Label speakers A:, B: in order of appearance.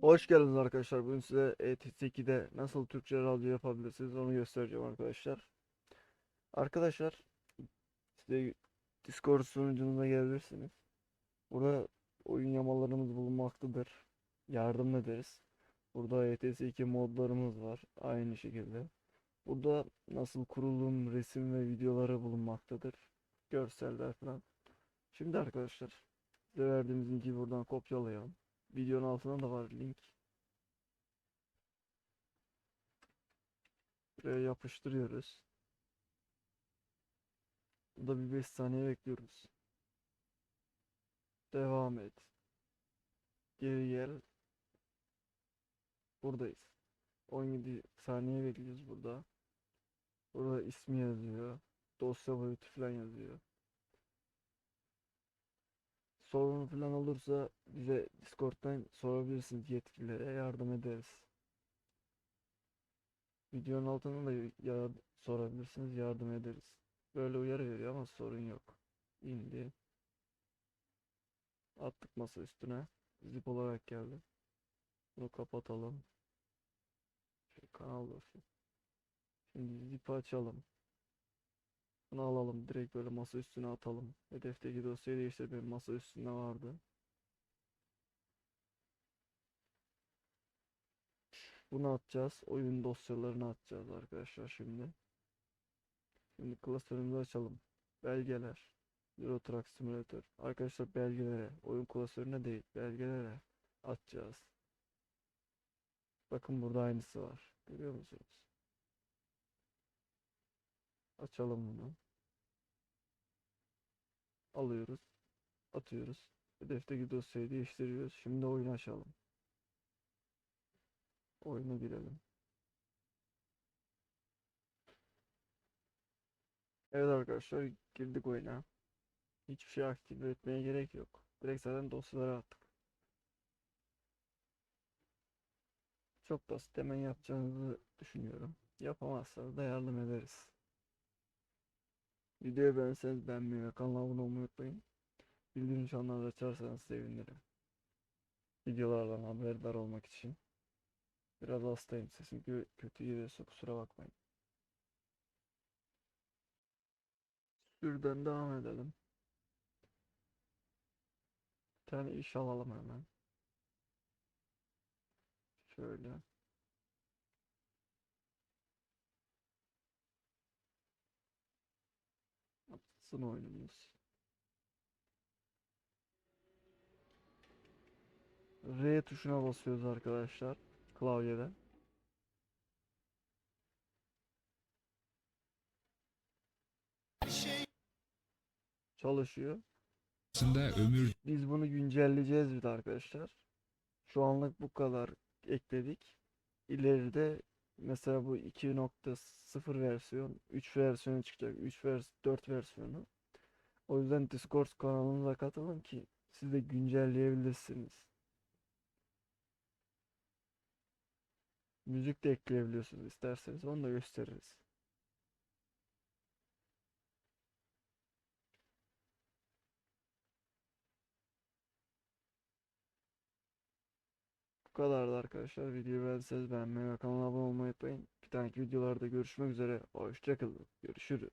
A: Hoş geldiniz arkadaşlar. Bugün size ETS2'de nasıl Türkçe radyo yapabilirsiniz onu göstereceğim arkadaşlar. Arkadaşlar size Discord sunucunuza gelebilirsiniz. Burada oyun yamalarımız bulunmaktadır. Yardım ederiz. Burada ETS2 modlarımız var. Aynı şekilde. Burada nasıl kurulum, resim ve videoları bulunmaktadır. Görseller falan. Şimdi arkadaşlar size verdiğimiz linki buradan kopyalayalım. Videonun altına da var link. Buraya yapıştırıyoruz. Burada bir 5 saniye bekliyoruz. Devam et. Geri gel. Buradayız. 17 saniye bekliyoruz burada. Burada ismi yazıyor. Dosya boyutu falan yazıyor. Sorun falan olursa bize Discord'dan sorabilirsiniz yetkililere yardım ederiz. Videonun altına da ya sorabilirsiniz yardım ederiz. Böyle uyarı veriyor ama sorun yok. İndi. Attık masa üstüne. Zip olarak geldi. Bunu kapatalım. Şöyle kanal olsun. Şimdi zip'i açalım. Bunu alalım direkt böyle masa üstüne atalım. Hedefteki dosyayı değiştir benim masa üstünde vardı. Bunu atacağız. Oyun dosyalarını atacağız arkadaşlar şimdi. Şimdi klasörümüzü açalım. Belgeler. Euro Truck Simulator. Arkadaşlar belgelere, oyun klasörüne değil, belgelere atacağız. Bakın burada aynısı var. Görüyor musunuz? Açalım bunu. Alıyoruz. Atıyoruz. Hedefteki dosyayı değiştiriyoruz. Şimdi oyunu açalım. Oyuna girelim. Evet arkadaşlar girdik oyuna. Hiçbir şey aktif etmeye gerek yok. Direkt zaten dosyaları attık. Çok basit hemen yapacağınızı düşünüyorum. Yapamazsanız da yardım ederiz. Videoyu beğenseniz beğenmeyi ve kanala abone olmayı unutmayın. Bildirim çanlarını açarsanız sevinirim. Videolardan haberdar olmak için. Biraz hastayım. Sesim kö- kötü geliyorsa kusura bakmayın. Şuradan devam edelim. Bir tane iş alalım hemen. Şöyle. Atsın oyunumuz. R tuşuna basıyoruz arkadaşlar klavyeden. Çalışıyor.
B: aslında ömür
A: Biz bunu güncelleyeceğiz bir de arkadaşlar. Şu anlık bu kadar ekledik. İleride mesela bu 2.0 versiyon, 3 versiyonu çıkacak. 3 vers 4 versiyonu. O yüzden Discord kanalımıza katılın ki siz de güncelleyebilirsiniz. Müzik de ekleyebiliyorsunuz isterseniz onu da gösteririz. Bu kadardı arkadaşlar. Videoyu beğendiyseniz beğenmeyi ve kanala abone olmayı unutmayın. Bir dahaki videolarda görüşmek üzere. Hoşçakalın. Görüşürüz.